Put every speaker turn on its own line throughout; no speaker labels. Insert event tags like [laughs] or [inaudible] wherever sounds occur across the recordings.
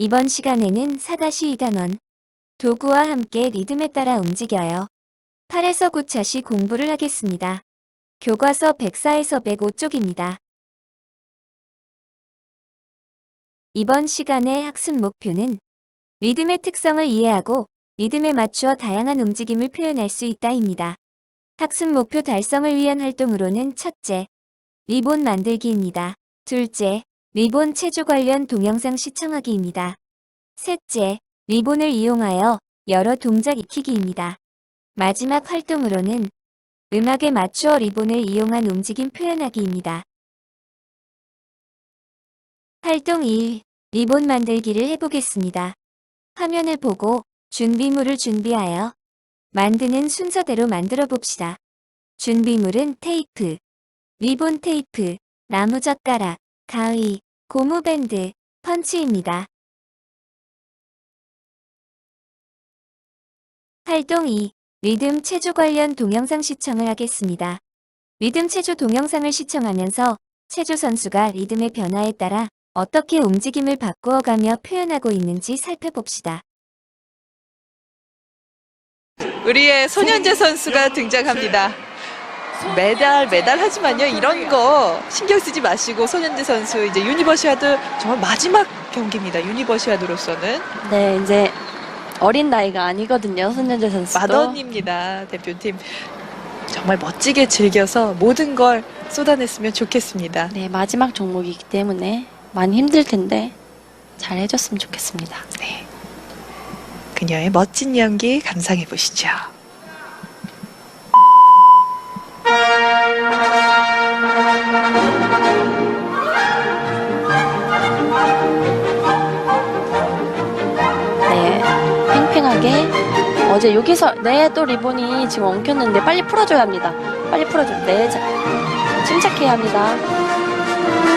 이번 시간에는 4-2단원 도구와 함께 리듬에 따라 움직여요. 8에서 9차시 공부를 하겠습니다. 교과서 104에서 105쪽입니다. 이번 시간의 학습 목표는 리듬의 특성을 이해하고 리듬에 맞추어 다양한 움직임을 표현할 수 있다입니다. 학습 목표 달성을 위한 활동으로는 첫째, 리본 만들기입니다. 둘째, 리본 체조 관련 동영상 시청하기입니다. 셋째, 리본을 이용하여 여러 동작 익히기입니다. 마지막 활동으로는 음악에 맞추어 리본을 이용한 움직임 표현하기입니다. 활동 1. 리본 만들기를 해보겠습니다. 화면을 보고 준비물을 준비하여 만드는 순서대로 만들어 봅시다. 준비물은 테이프, 리본 테이프, 나무젓가락, 가위, 고무밴드, 펀치입니다. 활동 2. 리듬 체조 관련 동영상 시청을 하겠습니다. 리듬 체조 동영상을 시청하면서 체조 선수가 리듬의 변화에 따라 어떻게 움직임을 바꾸어가며 표현하고 있는지 살펴봅시다.
우리의 손현재 선수가 등장합니다. 메달 메달 하지만요 이런 거 신경 쓰지 마시고 손현재 선수 이제 유니버시아드 정말 마지막 경기입니다. 유니버시아드로서는
네, 이제 어린 나이가 아니거든요, 손현재 선수도.
마던입니다 대표팀 정말 멋지게 즐겨서 모든 걸 쏟아냈으면 좋겠습니다.
네, 마지막 종목이기 때문에 많이 힘들 텐데 잘 해줬으면 좋겠습니다.
네. 그녀의 멋진 연기 감상해 보시죠.
네, 팽팽하게. 어제 여기서 네, 또 리본이 지금 엉켰는데 빨리 풀어줘야 합니다. 빨리 풀어줘. 네, 자, 침착해야 합니다.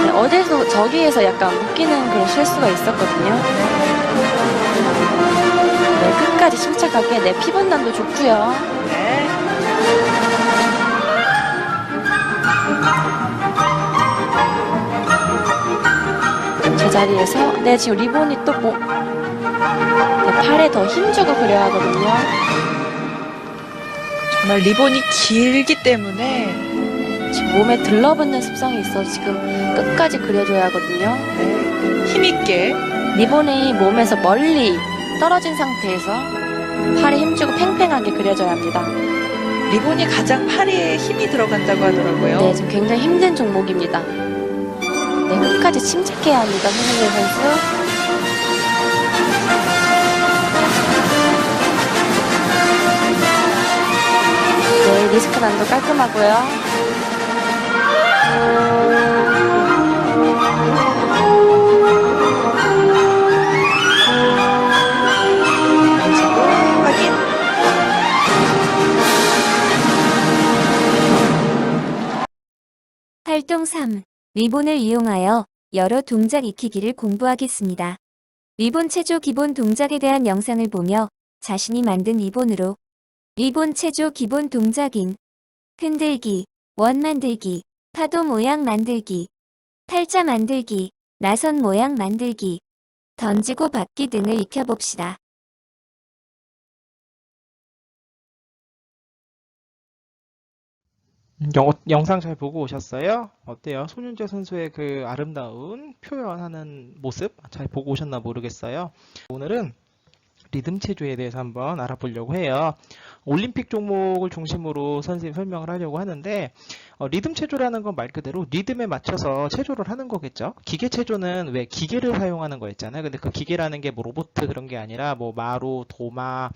네, 어제도 저기에서 약간 묶이는 그런 실수가 있었거든요. 네, 끝까지 침착하게. 네, 피번단도 좋고요. 자리에서 네 지금 리본이 또 뭐, 네, 팔에 더 힘주고 그려야 하거든요.
정말 리본이 길기 때문에
지금 몸에 들러붙는 습성이 있어서 지금 끝까지 그려줘야 하거든요.
네, 힘있게
리본이 몸에서 멀리 떨어진 상태에서 팔에 힘주고 팽팽하게 그려줘야 합니다.
리본이 가장 팔에 힘이 들어간다고 하더라고요.
네, 지금 굉장히 힘든 종목입니다. 네, 끝까지 침착해야 합니다, 손흥민 선수. 네, 리스크 난도 깔끔하고요.
활동 3. 리본을 이용하여 여러 동작 익히기를 공부하겠습니다. 리본 체조 기본 동작에 대한 영상을 보며 자신이 만든 리본으로 리본 체조 기본 동작인 흔들기, 원 만들기, 파도 모양 만들기, 팔자 만들기, 나선 모양 만들기, 던지고 받기 등을 익혀봅시다.
영, 영상 잘 보고 오셨어요? 어때요? 손윤재 선수의 그 아름다운 표현하는 모습 잘 보고 오셨나 모르겠어요. 오늘은 리듬 체조에 대해서 한번 알아보려고 해요. 올림픽 종목을 중심으로 선생님 설명을 하려고 하는데 어, 리듬 체조라는 건 말 그대로 리듬에 맞춰서 체조를 하는 거겠죠. 기계 체조는 왜 기계를 사용하는 거였잖아요. 근데 그 기계라는 게 뭐 로봇 그런 게 아니라 뭐 마루, 도마,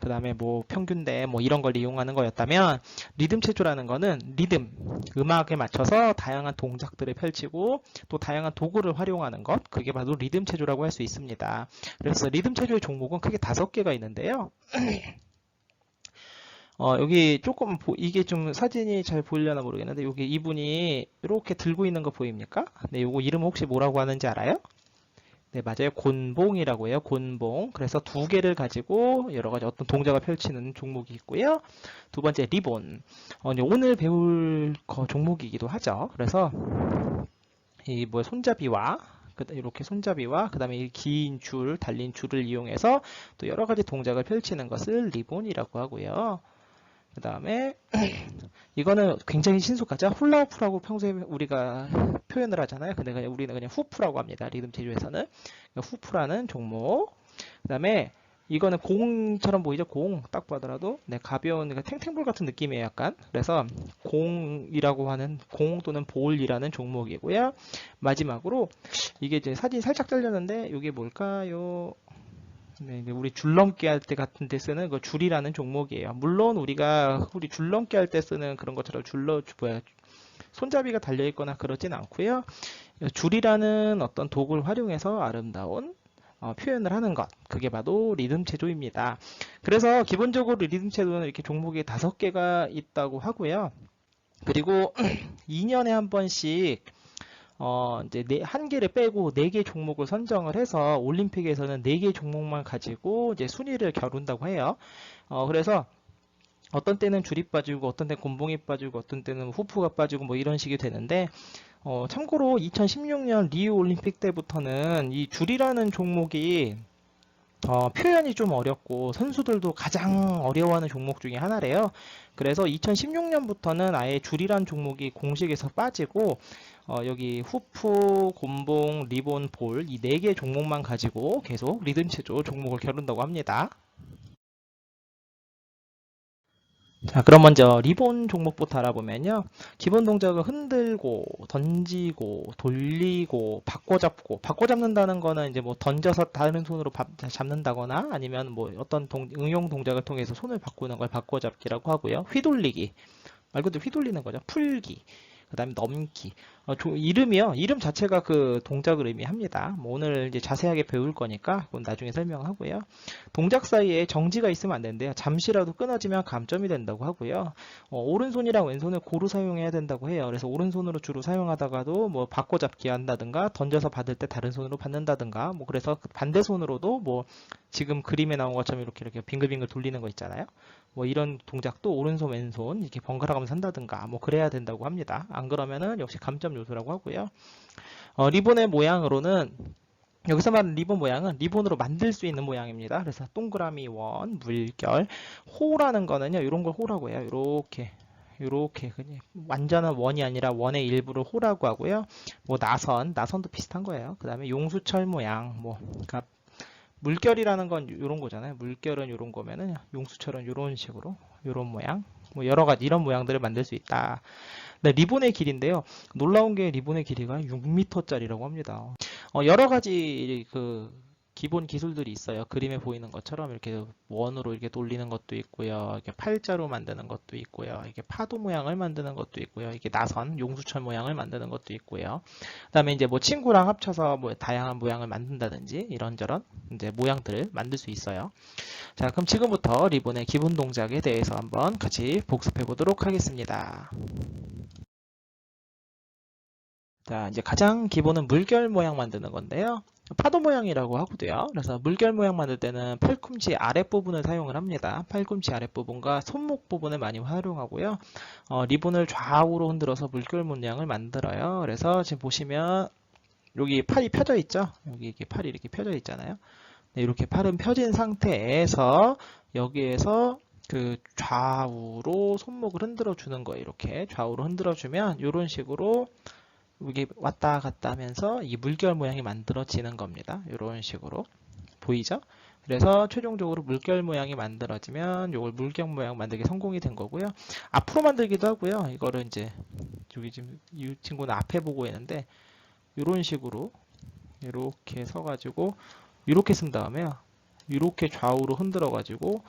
그 다음에 뭐 평균대 뭐 이런 걸 이용하는 거였다면 리듬 체조라는 거는 리듬, 음악에 맞춰서 다양한 동작들을 펼치고 또 다양한 도구를 활용하는 것 그게 바로 리듬 체조라고 할 수 있습니다. 그래서 리듬 체조의 종목은 크게 다섯 개가 있는데요. 어, 여기 조금 보- 이게 좀 사진이 잘 보이려나 모르겠는데 여기 이분이 이렇게 들고 있는 거 보입니까? 네, 요거 이름 혹시 뭐라고 하는지 알아요? 네, 맞아요. 곤봉이라고 해요. 곤봉. 그래서 두 개를 가지고 여러 가지 어떤 동작을 펼치는 종목이 있고요. 두 번째 리본. 어, 오늘 배울 거 종목이기도 하죠. 그래서 이 뭐 손잡이와 이렇게 손잡이와 그 다음에 이 긴 줄, 달린 줄을 이용해서 또 여러 가지 동작을 펼치는 것을 리본이라고 하고요. 그 다음에 이거는 굉장히 신속하죠. 훌라후프라고 평소에 우리가 표현을 하잖아요. 근데 그냥 우리는 그냥 후프라고 합니다. 리듬 체조에서는 후프라는 종목. 그 다음에 이거는 공처럼 보이죠? 공딱 봐더라도 네, 가벼운 그러니까 탱탱볼 같은 느낌이에요. 약간. 그래서 공이라고 하는 공 또는 볼이라는 종목이고요. 마지막으로 이게 이제 사진 살짝 잘렸는데 이게 뭘까요? 네, 우리 줄넘기 할 때 같은 데 쓰는 그 줄이라는 종목이에요. 물론 우리가 우리 줄넘기 할 때 쓰는 그런 것처럼 줄러 뭐야 손잡이가 달려 있거나 그러진 않고요. 줄이라는 어떤 도구를 활용해서 아름다운 어, 표현을 하는 것. 그게 바로 리듬 체조입니다. 그래서 기본적으로 리듬 체조는 이렇게 종목이 다섯 개가 있다고 하고요. 그리고 [clears throat] 2년에 한 번씩 어, 이제 네, 한 개를 빼고 네 개 종목을 선정을 해서 올림픽에서는 네 개 종목만 가지고 이제 순위를 겨룬다고 해요. 어, 그래서 어떤 때는 줄이 빠지고 어떤 때는 곤봉이 빠지고 어떤 때는 후프가 빠지고 뭐 이런 식이 되는데 어, 참고로 2016년 리우 올림픽 때부터는 이 줄이라는 종목이 어, 표현이 좀 어렵고 선수들도 가장 어려워하는 종목 중에 하나래요. 그래서 2016년부터는 아예 줄이란 종목이 공식에서 빠지고 어, 여기 후프, 곤봉, 리본, 볼 이 네 개 종목만 가지고 계속 리듬 체조 종목을 겨룬다고 합니다. 자, 그럼 먼저 리본 종목부터 알아보면요. 기본 동작을 흔들고, 던지고, 돌리고, 바꿔잡고, 바꿔잡는다는 거는 이제 뭐 던져서 다른 손으로 바- 잡는다거나 아니면 뭐 어떤 동- 응용 동작을 통해서 손을 바꾸는 걸 바꿔잡기라고 하고요. 휘돌리기. 말 그대로 휘돌리는 거죠. 풀기. 그 다음에 넘기. 어, 조- 이름이요. 이름 자체가 그 동작을 의미합니다. 뭐 오늘 이제 자세하게 배울 거니까 그건 나중에 설명하고요. 동작 사이에 정지가 있으면 안 되는데요. 잠시라도 끊어지면 감점이 된다고 하고요. 어, 오른손이랑 왼손을 고루 사용해야 된다고 해요. 그래서 오른손으로 주로 사용하다가도 뭐 바꿔잡기 한다든가 던져서 받을 때 다른 손으로 받는다든가 뭐 그래서 그 반대 손으로도 뭐 지금 그림에 나온 것처럼 이렇게 이렇게 빙글빙글 돌리는 거 있잖아요. 뭐 이런 동작도 오른손 왼손 이렇게 번갈아 가면서 한다든가 뭐 그래야 된다고 합니다. 안 그러면은 역시 감점 요소라고 하고요. 어, 리본의 모양으로는 여기서 말하는 리본 모양은 리본으로 만들 수 있는 모양입니다. 그래서 동그라미 원, 물결, 호라는 거는요. 이런 걸 호라고 해요. 이렇게 이렇게 그냥 완전한 원이 아니라 원의 일부를 호라고 하고요. 뭐 나선, 나선도 비슷한 거예요. 그 다음에 용수철 모양, 뭐 그러니까 물결이라는 건 이런 거잖아요. 물결은 이런 거면은 용수철은 이런 식으로 이런 모양, 뭐 여러 가지 이런 모양들을 만들 수 있다. 네, 리본의 길인데요. 놀라운 게 리본의 길이가 6m짜리라고 합니다. 어, 여러 가지 그 기본 기술들이 있어요. 그림에 보이는 것처럼 이렇게 원으로 이렇게 돌리는 것도 있고요. 이렇게 팔자로 만드는 것도 있고요. 이렇게 파도 모양을 만드는 것도 있고요. 이게 나선, 용수철 모양을 만드는 것도 있고요. 그다음에 이제 뭐 친구랑 합쳐서 뭐 다양한 모양을 만든다든지 이런저런 이제 모양들을 만들 수 있어요. 자, 그럼 지금부터 리본의 기본 동작에 대해서 한번 같이 복습해 보도록 하겠습니다. 자, 이제 가장 기본은 물결 모양 만드는 건데요. 파도 모양이라고 하고도요. 그래서 물결 모양 만들 때는 팔꿈치 아랫부분을 사용을 합니다. 팔꿈치 아랫부분과 손목 부분을 많이 활용하고요. 어, 리본을 좌우로 흔들어서 물결 모양을 만들어요. 그래서 지금 보시면 여기 팔이 펴져 있죠? 여기 이렇게 팔이 이렇게 펴져 있잖아요. 네, 이렇게 팔은 펴진 상태에서 여기에서 그 좌우로 손목을 흔들어 주는 거예요. 이렇게 좌우로 흔들어 주면 이런 식으로 이게 왔다 갔다 하면서 이 물결 모양이 만들어지는 겁니다. 이런 식으로 보이죠? 그래서 최종적으로 물결 모양이 만들어지면 이걸 물결 모양 만들기 성공이 된 거고요. 앞으로 만들기도 하고요. 이거를 이제 여기 지금 이 친구는 앞에 보고 있는데 이런 식으로 이렇게 서가지고 이렇게 쓴 다음에 이렇게 좌우로 흔들어 가지고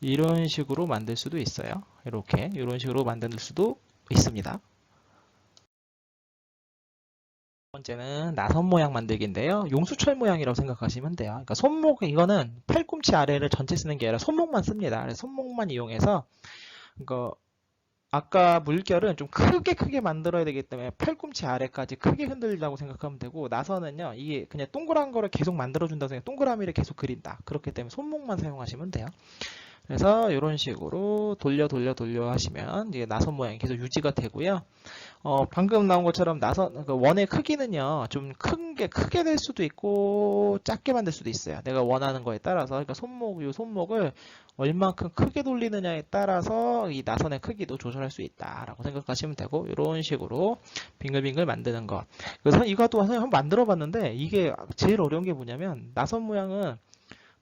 이런 식으로 만들 수도 있어요. 이렇게 이런 식으로 만들 수도 있습니다. 번째는 나선 모양 만들기인데요. 용수철 모양이라고 생각하시면 돼요. 그러니까 손목 이거는 팔꿈치 아래를 전체 쓰는 게 아니라 손목만 씁니다. 그래서 손목만 이용해서 이거 아까 물결은 좀 크게 크게 만들어야 되기 때문에 팔꿈치 아래까지 크게 흔들리라고 생각하면 되고 나선은요 이게 그냥 동그란 거를 계속 만들어 준다고 생각 동그라미를 계속 그린다 그렇기 때문에 손목만 사용하시면 돼요 그래서 이런 식으로 돌려 돌려 돌려 하시면 이제 나선 모양이 계속 유지가 되고요. 어, 방금 나온 것처럼 나선 그 원의 크기는요 좀 큰 게 크게 될 수도 있고 작게 만들 수도 있어요. 내가 원하는 거에 따라서 그러니까 손목 이 손목을 얼만큼 크게 돌리느냐에 따라서 이 나선의 크기도 조절할 수 있다라고 생각하시면 되고 이런 식으로 빙글빙글 만드는 것. 그래서 이것도 한번 만들어 봤는데 이게 제일 어려운 게 뭐냐면 나선 모양은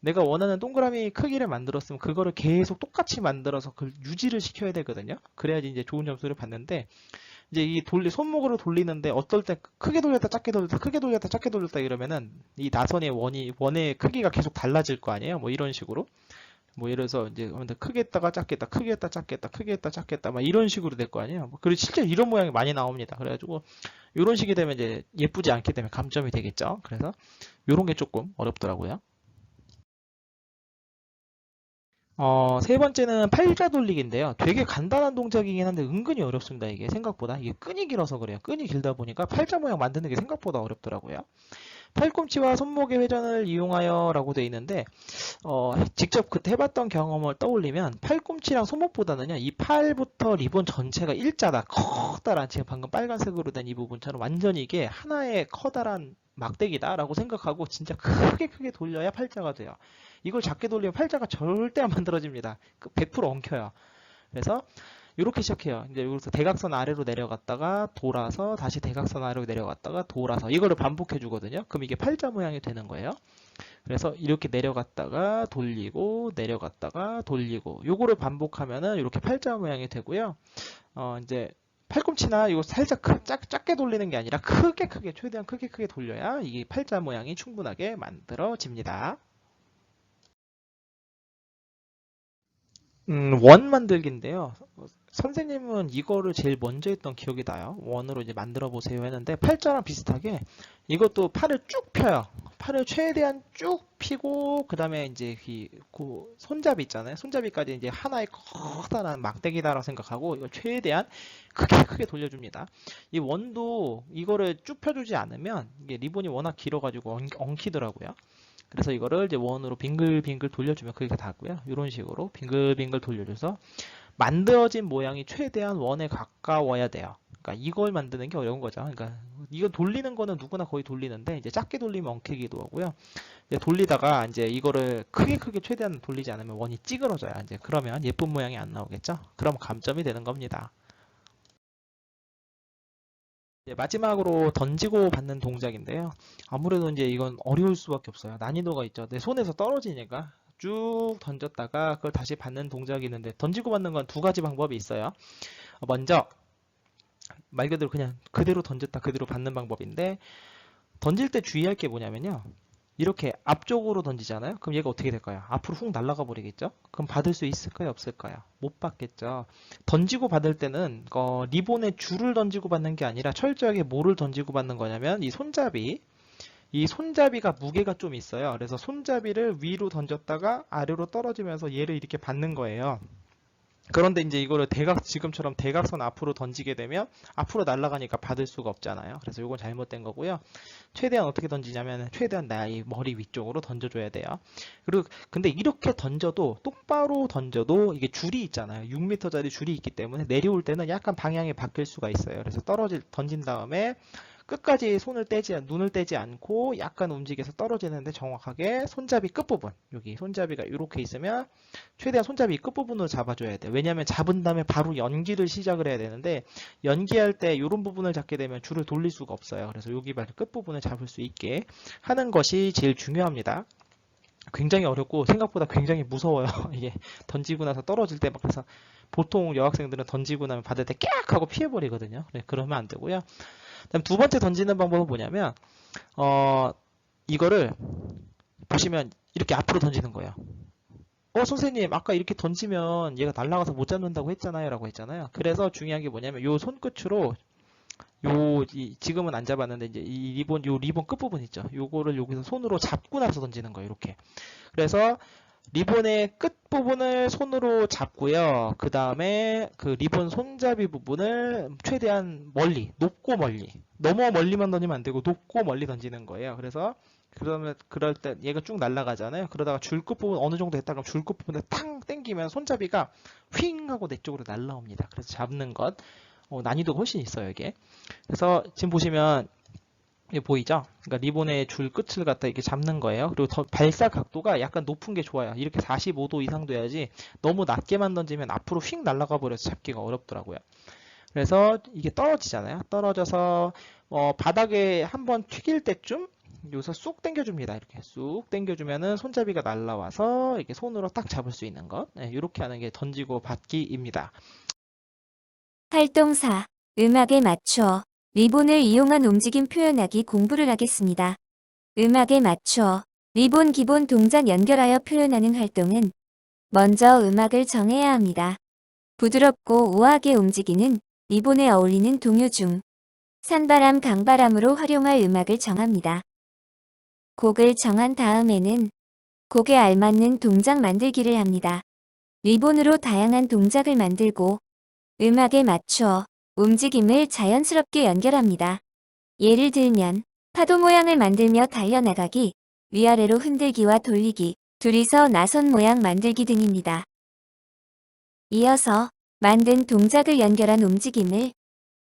내가 원하는 동그라미 크기를 만들었으면 그거를 계속 똑같이 만들어서 그걸 유지를 시켜야 되거든요. 그래야지 이제 좋은 점수를 받는데 이제 이 돌리 손목으로 돌리는데 어떨 때 크게 돌렸다 작게 돌렸다 크게 돌렸다 작게 돌렸다 이러면은 이 나선의 원이 원의 크기가 계속 달라질 거 아니에요. 뭐 이런 식으로 뭐 예를 들어서 이제 크게 했다가 작게 했다 크게 했다 작게 했다 크게 했다 작게 했다 막 이런 식으로 될 거 아니에요. 뭐 그리고 실제 이런 모양이 많이 나옵니다. 그래가지고 이런 식이 되면 이제 예쁘지 않기 때문에 감점이 되겠죠. 그래서 이런 게 조금 어렵더라고요. 어, 세 번째는 팔자 돌리기인데요. 되게 간단한 동작이긴 한데 은근히 어렵습니다. 이게 생각보다. 이게 끈이 길어서 그래요. 끈이 길다 보니까 팔자 모양 만드는 게 생각보다 어렵더라고요. 팔꿈치와 손목의 회전을 이용하여 라고 되어 있는데 어, 직접 그때 해봤던 경험을 떠올리면 팔꿈치랑 손목보다는요 이 팔부터 리본 전체가 일자다 커다란 지금 방금 빨간색으로 된 이 부분처럼 완전히 이게 하나의 커다란 막대기다 라고 생각하고 진짜 크게 크게 돌려야 팔자가 돼요 이걸 작게 돌리면 팔자가 절대 안 만들어집니다 그100% 엉켜요 그래서 이렇게 시작해요. 이제 여기서 대각선 아래로 내려갔다가 돌아서 다시 대각선 아래로 내려갔다가 돌아서 이거를 반복해 주거든요. 그럼 이게 팔자 모양이 되는 거예요. 그래서 이렇게 내려갔다가 돌리고 내려갔다가 돌리고 요거를 반복하면은 이렇게 팔자 모양이 되고요. 어 이제 팔꿈치나 이거 살짝 크, 작, 작게 돌리는 게 아니라 크게 크게 최대한 크게 크게 돌려야 이게 팔자 모양이 충분하게 만들어집니다. 음, 원 만들기인데요. 선생님은 이거를 제일 먼저 했던 기억이 나요. 원으로 이제 만들어 보세요 했는데 팔자랑 비슷하게 이것도 팔을 쭉 펴요. 팔을 최대한 쭉 피고 그다음에 이제 이, 그 손잡이 있잖아요. 손잡이까지 이제 하나의 커다란 막대기다라고 생각하고 이걸 최대한 크게 크게 돌려줍니다. 이 원도 이거를 쭉 펴주지 않으면 이게 리본이 워낙 길어가지고 엉, 엉키더라고요. 그래서 이거를 이제 원으로 빙글빙글 돌려주면 그게 다고요. 이런 식으로 빙글빙글 돌려줘서 만들어진 모양이 최대한 원에 가까워야 돼요. 그러니까 이걸 만드는 게 어려운 거죠. 그러니까 이거 돌리는 거는 누구나 거의 돌리는데 이제 작게 돌리면 엉키기도 하고요. 이제 돌리다가 이제 이거를 크게 크게 최대한 돌리지 않으면 원이 찌그러져요. 이제 그러면 예쁜 모양이 안 나오겠죠. 그럼 감점이 되는 겁니다. 마지막으로 던지고 받는 동작인데요. 아무래도 이제 이건 어려울 수밖에 없어요. 난이도가 있죠. 내 손에서 떨어지니까 쭉 던졌다가 그걸 다시 받는 동작이 있는데 던지고 받는 건 두 가지 방법이 있어요. 먼저 말 그대로 그냥 그대로 던졌다 그대로 받는 방법인데 던질 때 주의할 게 뭐냐면요. 이렇게 앞쪽으로 던지잖아요. 그럼 얘가 어떻게 될까요? 앞으로 훅 날아가 버리겠죠? 그럼 받을 수 있을까요? 없을까요? 못 받겠죠. 던지고 받을 때는 어, 리본에 줄을 던지고 받는 게 아니라 철저하게 뭐를 던지고 받는 거냐면 이 손잡이 이 손잡이가 무게가 좀 있어요. 그래서 손잡이를 위로 던졌다가 아래로 떨어지면서 얘를 이렇게 받는 거예요. 그런데 이제 이거를 대각 지금처럼 대각선 앞으로 던지게 되면 앞으로 날아가니까 받을 수가 없잖아요. 그래서 이건 잘못된 거고요. 최대한 어떻게 던지냐면 최대한 나의 머리 위쪽으로 던져줘야 돼요. 그리고 근데 이렇게 던져도 똑바로 던져도 이게 줄이 있잖아요. 6m짜리 줄이 있기 때문에 내려올 때는 약간 방향이 바뀔 수가 있어요. 그래서 떨어질 던진 다음에 끝까지 손을 떼지 눈을 떼지 않고 약간 움직여서 떨어지는데 정확하게 손잡이 끝부분 여기 손잡이가 이렇게 있으면 최대한 손잡이 끝부분으로 잡아줘야 돼요. 왜냐하면 잡은 다음에 바로 연기를 시작을 해야 되는데 연기할 때 이런 부분을 잡게 되면 줄을 돌릴 수가 없어요. 그래서 여기 바로 끝부분을 잡을 수 있게 하는 것이 제일 중요합니다. 굉장히 어렵고 생각보다 굉장히 무서워요. [laughs] 이게 던지고 나서 떨어질 때 막 그래서 보통 여학생들은 던지고 나면 받을 때깍 하고 피해버리거든요. 네, 그러면 안 되고요. 그다음 두 번째 던지는 방법은 뭐냐면 어 이거를 보시면 이렇게 앞으로 던지는 거예요. 어 선생님 아까 이렇게 던지면 얘가 날아가서 못 잡는다고 했잖아요 라고 했잖아요. 그래서 중요한 게 뭐냐면 요 손끝으로 요 이, 지금은 안 잡았는데 이제 이 리본 요 리본 끝부분 있죠. 요거를 여기서 손으로 잡고 나서 던지는 거예요. 이렇게. 그래서 리본의 끝 부분을 손으로 잡고요. 그 다음에 그 리본 손잡이 부분을 최대한 멀리, 높고 멀리. 너무 멀리만 던지면 안 되고 높고 멀리 던지는 거예요. 그래서 그러면 그럴 때 얘가 쭉 날아가잖아요. 그러다가 줄끝 부분 어느 정도 됐다 그럼 줄끝 부분에 땅 당기면 손잡이가 휙 하고 내 쪽으로 날라옵니다. 그래서 잡는 것 어, 난이도가 훨씬 있어요 이게. 그래서 지금 보시면 보이죠? 그러니까 리본의 줄 끝을 갖다 이렇게 잡는 거예요. 그리고 더 발사 각도가 약간 높은 게 좋아요. 이렇게 45도 이상 돼야지 너무 낮게만 던지면 앞으로 휙 날아가 버려서 잡기가 어렵더라고요. 그래서 이게 떨어지잖아요. 떨어져서 어, 바닥에 한번 튀길 때쯤 여기서 쑥 당겨줍니다. 이렇게 쑥 당겨주면은 손잡이가 날라와서 이렇게 손으로 딱 잡을 수 있는 것. 네, 이렇게 하는 게 던지고 받기입니다.
활동 4. 음악에 맞추어 리본을 이용한 움직임 표현하기 공부를 하겠습니다. 음악에 맞추어 리본 기본 동작 연결하여 표현하는 활동은 먼저 음악을 정해야 합니다. 부드럽고 우아하게 움직이는 리본에 어울리는 동요 중 산바람, 강바람으로 활용할 음악을 정합니다. 곡을 정한 다음에는 곡에 알맞는 동작 만들기를 합니다. 리본으로 다양한 동작을 만들고 음악에 맞추어 움직임을 자연스럽게 연결합니다. 예를 들면 파도 모양을 만들며 달려나가기, 위아래로 흔들기와 돌리기, 둘이서 나선 모양 만들기 등입니다. 이어서 만든 동작을 연결한 움직임을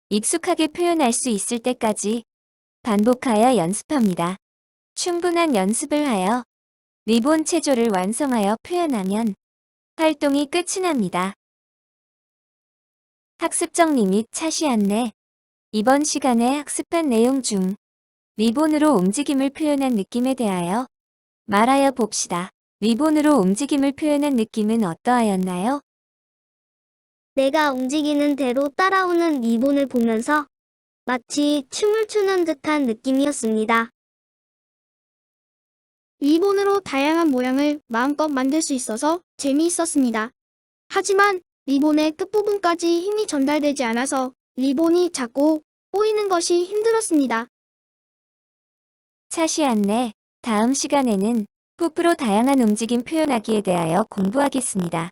익숙하게 표현할 수 있을 때까지 반복하여 연습합니다. 충분한 연습을 하여 리본 체조를 완성하여 표현하면 활동이 끝이 납니다. 학습 정리 및 차시 안내 이번 시간에 학습한 내용 중 리본으로 움직임을 표현한 느낌에 대하여 말하여 봅시다. 리본으로 움직임을 표현한 느낌은 어떠하였나요?
내가 움직이는 대로 따라오는 리본을 보면서 마치 춤을 추는 듯한 느낌이었습니다.
리본으로 다양한 모양을 마음껏 만들 수 있어서 재미있었습니다. 하지만 리본의 끝부분까지 힘이 전달되지 않아서 리본이 작고 꼬이는 것이 힘들었습니다.
차시 안내 다음 시간에는 푸프로 다양한 움직임 표현하기에 대하여 공부하겠습니다.